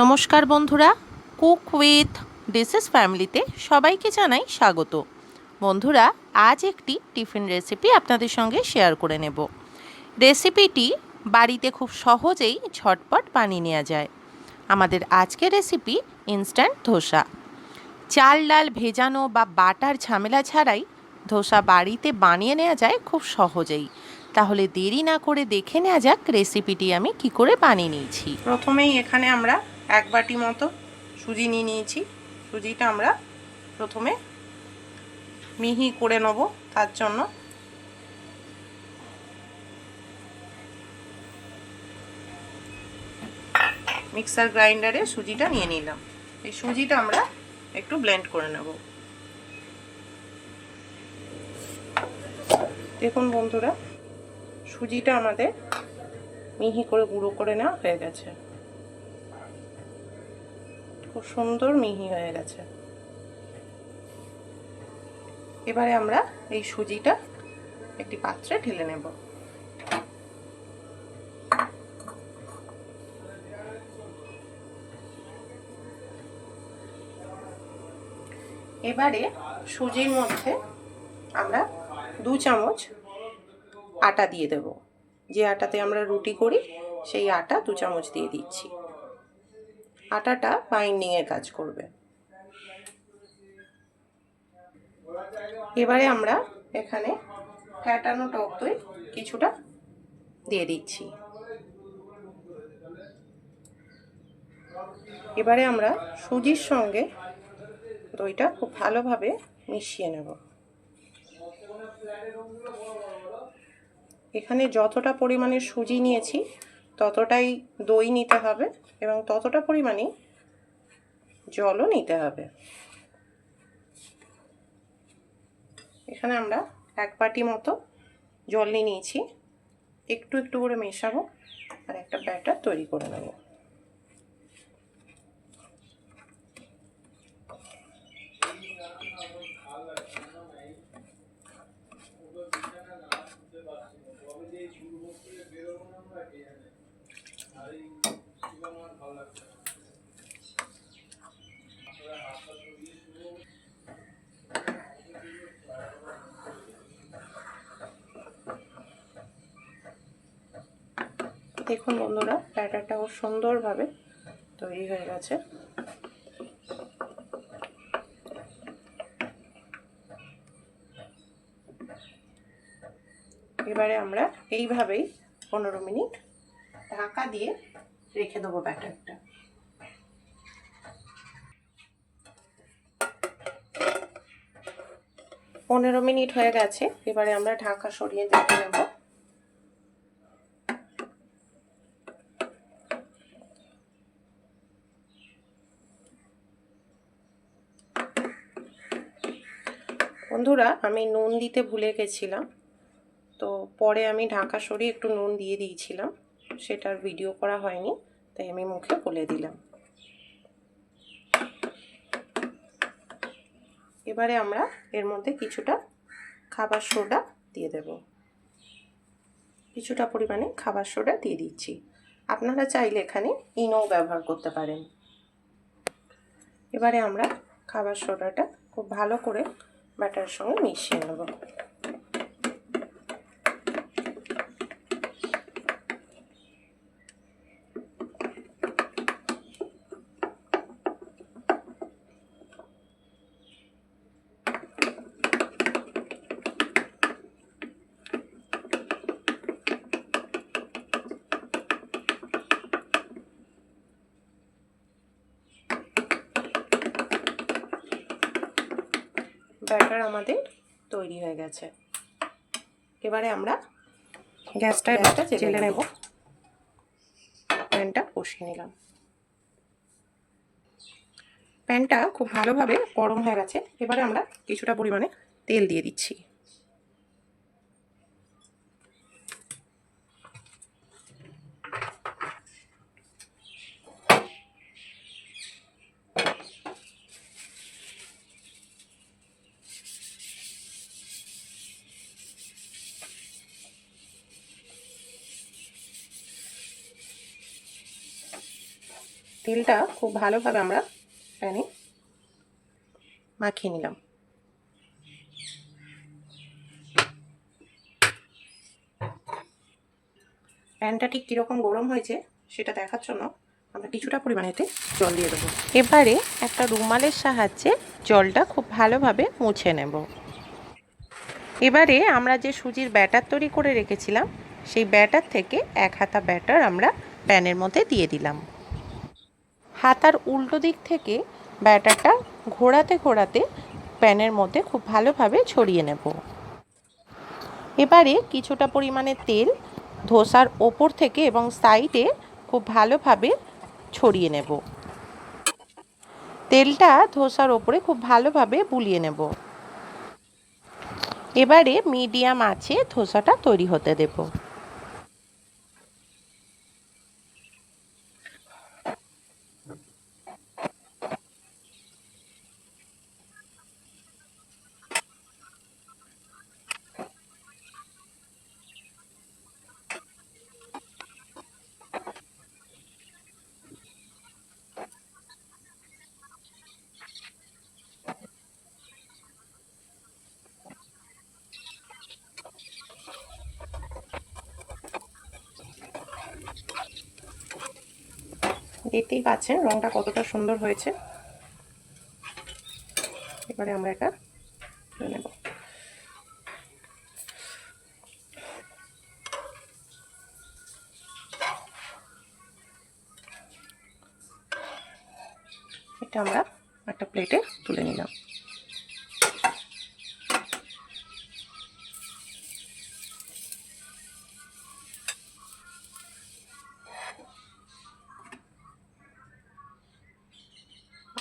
নমস্কার বন্ধুরা, cook with dishes ফ্যামিলিতে সবাইকে জানাই স্বাগত। বন্ধুরা, আজ একটি টিফিন রেসিপি আপনাদের সঙ্গে শেয়ার করে নেব। রেসিপিটি বাড়িতে খুব সহজেই ঝটপট বানিয়ে নেওয়া যায়। আমাদের আজকের রেসিপি ইনস্ট্যান্ট ধোসা। চাল ডাল ভেজানো বা বাটার ঝামেলা ছাড়াই ধোসা বাড়িতে বানিয়ে নেওয়া যায় খুব সহজেই। তাহলে দেরি না করে দেখে নেওয়া যাক রেসিপিটি আমি কি করে বানিয়ে নিয়েছি। প্রথমেই এখানে আমরা এক বাটি মতো সুজি নিয়ে নিয়েছি। সুজিটা আমরা প্রথমে মিহি করে নেব তার জন্য। মিক্সার গ্রাইন্ডারে সুজিটা নিয়ে নিলাম। এই সুজিটা আমরা একটু ব্লেন্ড করে নেব। দেখুন বন্ধুরা, সুজিটা আমাদের মিহি করে গুঁড়ো করে নেওয়া হয়ে গেছে। খুব সুন্দর মিহি হয়ে গেছে। এবারে আমরা এই সুজিটা একটি পাত্রে ঢেলে নেব। এবারে সুজির মধ্যে আমরা দু চামচ আটা দিয়ে দেব। যে আটাতে আমরা রুটি করি, সেই আটা দু চামচ দিয়ে দিচ্ছি। আটাটা বাইন্ডিংয়ের কাজ করবে। এবারে আমরা এখানে ফ্যাটানো টক দই কিছুটা দিয়ে দিচ্ছি। এবারে আমরা সুজির সঙ্গে দইটা খুব ভালোভাবে মিশিয়ে নেব। এখানে যতটা পরিমাণে সুজি নিয়েছি ততটাই দই নিতে হবে এবং ততটা পরিমাণে জলও নিতে হবে। এখানে আমরা এক বাটি মতো জল নিয়ে নিয়েছি। একটু একটু করে মেশাবো আর একটা ব্যাটার তৈরি করে নেব। দেখুন বন্ধুরা, ব্যাটারটা খুব সুন্দরভাবে তৈরি হয়ে গেছে। এবারে আমরা এইভাবেই পনেরো মিনিট ঢাকা দিয়ে রেখে দেবো ব্যাটারটা। পনেরো মিনিট হয়ে গেছে, এবারে আমরা ঢাকা সরিয়ে দেখে নেব। বন্ধুরা, আমি নুন দিতে ভুলে গেছিলাম, তো পরে আমি ঢাকা সরিয়ে একটু নুন দিয়ে দিয়েছিলাম, সেটার ভিডিও করা হয়নি, তাই আমি মুখে বলে দিলাম। এবারে আমরা এর মধ্যে কিছুটা খাবার সোডা দিয়ে দেব। কিছুটা পরিমাণে খাবার সোডা দিয়ে দিচ্ছি। আপনারা চাইলে এখানে ইনো ব্যবহার করতে পারেন। এবারে আমরা খাবার সোডাটা খুব ভালো করে ব্যাটারের সঙ্গে মিশিয়ে নেব। ব্যাটার আমাদের তৈরি হয়ে গেছে। এবারে আমরা গ্যাসটা গ্যাসটা চেলে নেব। প্যানটা বসিয়ে নিলাম। প্যানটা খুব ভালোভাবে গরম হয়ে গেছে। এবারে আমরা কিছুটা পরিমাণে তেল দিয়ে দিচ্ছি। তেলটা খুব ভালোভাবে আমরা প্যানে মাখিয়ে নিলাম। প্যানটা ঠিক কীরকম গরম হয়েছে সেটা দেখার জন্য আমরা কিছুটা পরিমাণেতে জল দিয়ে দেবো। এবারে একটা রুমালের সাহায্যে জলটা খুব ভালোভাবে মুছে নেব। এবারে আমরা যে সুজির ব্যাটার তৈরি করে রেখেছিলাম, সেই ব্যাটার থেকে এক হাতা ব্যাটার আমরা প্যানের মধ্যে দিয়ে দিলাম। হাতার উল্টো দিক থেকে ব্যাটারটা ঘোরাতে ঘোরাতে প্যানের মধ্যে খুব ভালোভাবে ছড়িয়ে নেব। এবারে কিছুটা পরিমাণে তেল ধোসার ওপর থেকে এবং সাইডে খুব ভালোভাবে ছড়িয়ে নেব। তেলটা ধোসার ওপরে খুব ভালোভাবে বুলিয়ে নেব। এবারে মিডিয়াম আছে ধোসাটা তৈরি হতে দেব। দেখতেই পাচ্ছেন, রংটা কতটা সুন্দর হয়েছে। এবারে আমরা এটা নেব। এটা আমরা একটা প্লেটে তুলে নিলাম।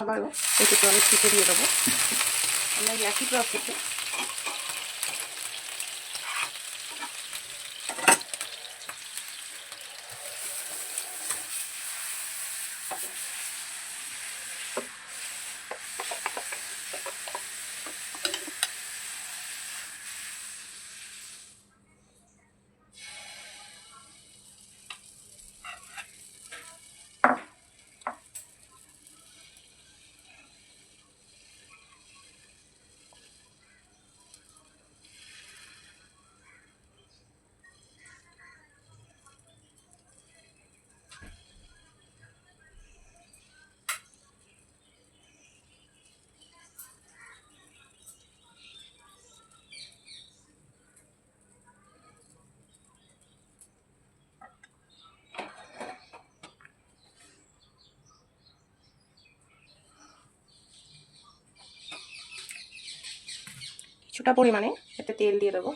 আবারও একটু আমি ছিটে দিয়ে দেবো। আমরা এই একই প্রসেসে কিছুটা পরিমাণে এতে তেল দিয়ে দেবো।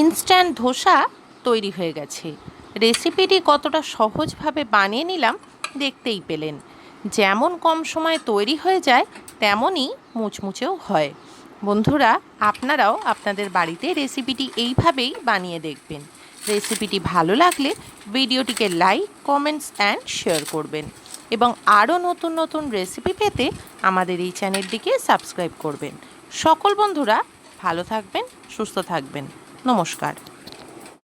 ইনস্ট্যান্ট ধোসা তৈরি হয়ে গেছে। রেসিপিটি কতটা সহজভাবে বানিয়ে নিলাম দেখতেই পেলেন। যেমন কম সময়ে তৈরি হয়ে যায়, তেমনই মুচমুচেও হয়। বন্ধুরা, আপনারাও আপনাদের বাড়িতে রেসিপিটি এইভাবেই বানিয়ে দেখবেন। রেসিপিটি ভালো লাগলে ভিডিওটিকে লাইক, কমেন্টস অ্যান্ড শেয়ার করবেন এবং আরও নতুন নতুন রেসিপি পেতে আমাদের এই চ্যানেলটিকে সাবস্ক্রাইব করবেন। সকল বন্ধুরা ভালো থাকবেন, সুস্থ থাকবেন। নমস্কার।